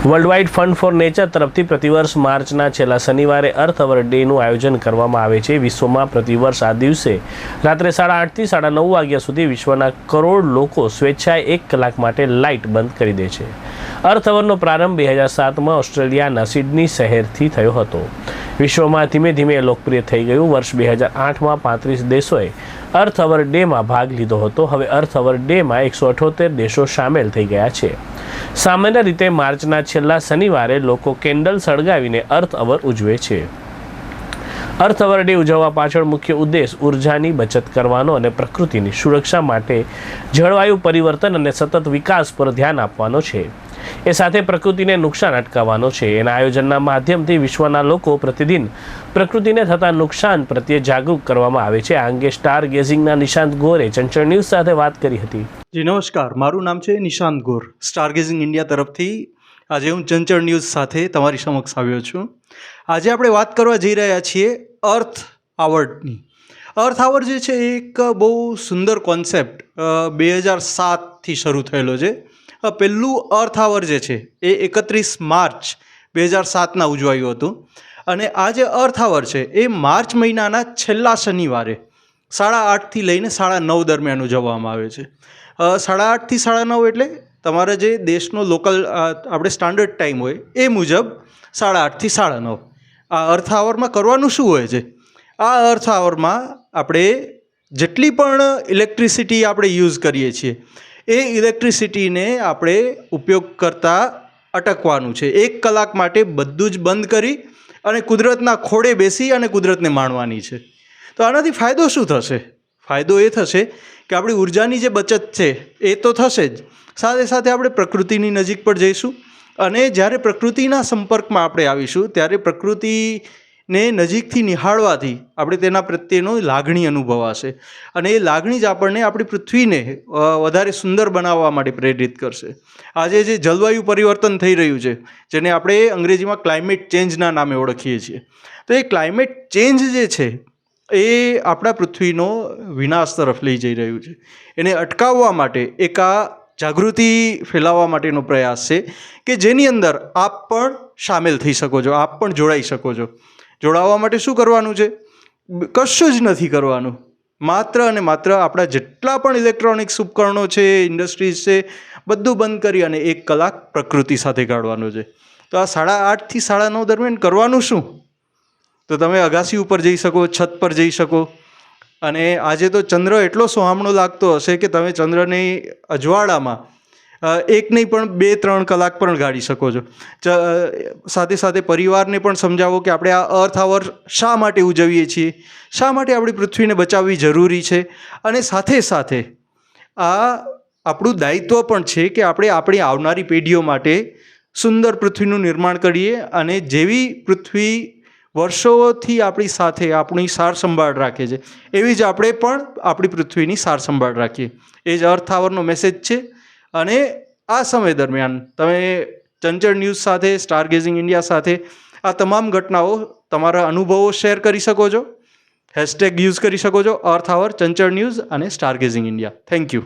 વર્લ્ડવાઇડ fund for nature તરફથી પ્રતિવર્ષ માર્ચના છેલ્લા શનિવારે અર્થ અવર ડેનું આયોજન કરવામાં આવે છે. વિશ્વમાં પ્રતિવર્ષ આ દિવસે રાત્રે સાડા આઠથી સાડા નવ વાગ્યા સુધી વિશ્વના કરોડ લોકો સ્વેચ્છાએ એક કલાક માટે લાઇટ બંધ કરી દે છે. અર્થ અવરનો પ્રારંભ બે હજાર સાતમાં ઓસ્ટ્રેલિયાના સિડની શહેરથી થયો હતો. વિશ્વમાં ધીમે ધીમે લોકપ્રિય થઈ ગયું. વર્ષ બે હજાર આઠમાં પાંત્રીસ દેશોએ અર્થ અવર ડેમાં ભાગ લીધો હતો. હવે અર્થ અવર ડેમાં એકસો અઠોતેર દેશો સામેલ થઈ ગયા છે. સામાન્ય રીતે માર્ચના છેલ્લા શનિવારે લોકો કેન્ડલ સળગાવીને અર્થ અવર ઉજવે છે. અર્થ અવર ડે ઉજવવા પાછળ મુખ્ય ઉદ્દેશ ઉર્જાની બચત કરવાનો અને પ્રકૃતિની સુરક્ષા માટે જળવાયુ પરિવર્તન અને સતત વિકાસ પર ધ્યાન આપવાનો છે. એ સાથે પ્રકૃતિને નુકસાન અટકાવવાનો છે. એના આયોજનના માધ્યમથી વિશ્વના લોકો પ્રતિદિન પ્રકૃતિને થતા નુકસાન પ્રત્યે જાગૃત કરવામાં આવે છે. આ અંગે સ્ટાર ગેઝિંગના નિશાંત ગોરે ચંચળ ન્યૂઝ સાથે વાત કરી હતી. જી, નમસ્કાર. મારું નામ છે Nishant Gor. Star gazing India તરફથી આજે હું ચંચળ ન્યૂઝ સાથે તમારી સમક્ષ આવ્યો છું. આજે આપણે વાત કરવા જઈ રહ્યા છીએ અર્થ આવર્ડની અર્થ આવર જે છે એક બહુ સુંદર કોન્સેપ્ટ બે હજાર સાતથી શરૂ થયેલો છે. પહેલું અર્થ આવર જે છે, એ એકત્રીસ માર્ચ બે હજાર સાતના ઉજવાયું હતું. અને આ જે અર્થ આવર છે, એ માર્ચ મહિનાના છેલ્લા શનિવારે સાડા આઠથી લઈને સાડા નવ દરમિયાન ઉજવવામાં આવે છે. સાડા આઠથી સાડા નવ એટલે તમારા જે દેશનો લોકલ આપણે સ્ટાન્ડર્ડ ટાઈમ હોય, એ મુજબ સાડા આઠથી સાડા નવ. આ અર્થ આવરમાં કરવાનું શું હોય છે? આ અર્થ આવરમાં આપણે જેટલી પણ ઇલેક્ટ્રિસિટી આપણે યુઝ કરીએ છીએ એ ઇલેક્ટ્રિસિટીને આપણે ઉપયોગ કરતાં અટકવાનું છે. એક કલાક માટે બધું જ બંધ કરી અને કુદરતના ખોળે બેસી અને કુદરતને માણવાની છે. તો આનાથી ફાયદો શું થશે? ફાયદો એ થશે કે આપણી ઉર્જાની જે બચત છે, એ તો થશે જ. સાથે સાથે આપણે પ્રકૃતિની નજીક પર જઈશું અને જ્યારે પ્રકૃતિના સંપર્કમાં આપણે આવીશું, ત્યારે પ્રકૃતિને નજીકથી નિહાળવાથી આપણે તેના પ્રત્યેનો લાગણી અનુભવાશે. અને એ લાગણી જ આપણને આપણી પૃથ્વીને વધારે સુંદર બનાવવા માટે પ્રેરિત કરશે. આજે જે જલવાયુ પરિવર્તન થઈ રહ્યું છે, જેને આપણે અંગ્રેજીમાં ક્લાઇમેટ ચેન્જના નામે ઓળખીએ છીએ. તો એ ક્લાઇમેટ ચેન્જ જે છે, એ આપણા પૃથ્વીનો વિનાશ તરફ લઈ જઈ રહ્યું છે. એને અટકાવવા માટે એક આ જાગૃતિ ફેલાવવા માટેનો પ્રયાસ છે કે જેની અંદર આપ પણ સામેલ થઈ શકો છો, આપ પણ જોડાઈ શકો છો. જોડાવા માટે શું કરવાનું છે? કશું જ નથી કરવાનું. માત્ર અને માત્ર આપણા જેટલા પણ ઇલેક્ટ્રોનિક્સ ઉપકરણો છે, ઇન્ડસ્ટ્રીઝ છે, બધું બંધ કરી અને એક કલાક પ્રકૃતિ સાથે કાઢવાનું છે. તો આ સાડા આઠથી સાડા નવ દરમિયાન કરવાનું શું? તો તમે અગાસી ઉપર જઈ શકો, છત પર જઈ શકો. અને આજે તો ચંદ્ર એટલો સોહામણો લાગતો હશે કે તમે ચંદ્રની અજવાળામાં એક નહીં પણ બે, ત્રણ કલાક પણ ગાળી શકો છો. સાથે સાથે પરિવારને પણ સમજાવો કે આપણે આ અર્થ આવર શા માટે ઉજવીએ છીએ? શા માટે આપણી પૃથ્વીને બચાવવી જરૂરી છે? અને સાથે સાથે આ આપણું દાયિત્વ પણ છે કે આપણે આપણી આવનારી પેઢીઓ માટે સુંદર પૃથ્વીનું નિર્માણ કરીએ અને જેવી પૃથ્વી વર્ષોથી આપણી સાથે આપણી સાર સંભાળ રાખે છે, એવી જ આપણે પણ આપણી પૃથ્વીની સાર સંભાળ રાખીએ. એ જ અર્થ આવરનો મેસેજ છે. અને આ સમય દરમિયાન તમે ચંચળ ન્યૂઝ સાથે, સ્ટાર ગેઝિંગ ઇન્ડિયા સાથે આ તમામ ઘટનાઓ તમારા અનુભવો શેર કરી શકો છો. હેશટેગ યુઝ કરી શકો છો. અર્થ આવર ચંચળ ન્યૂઝ અને star gazing India. Thank you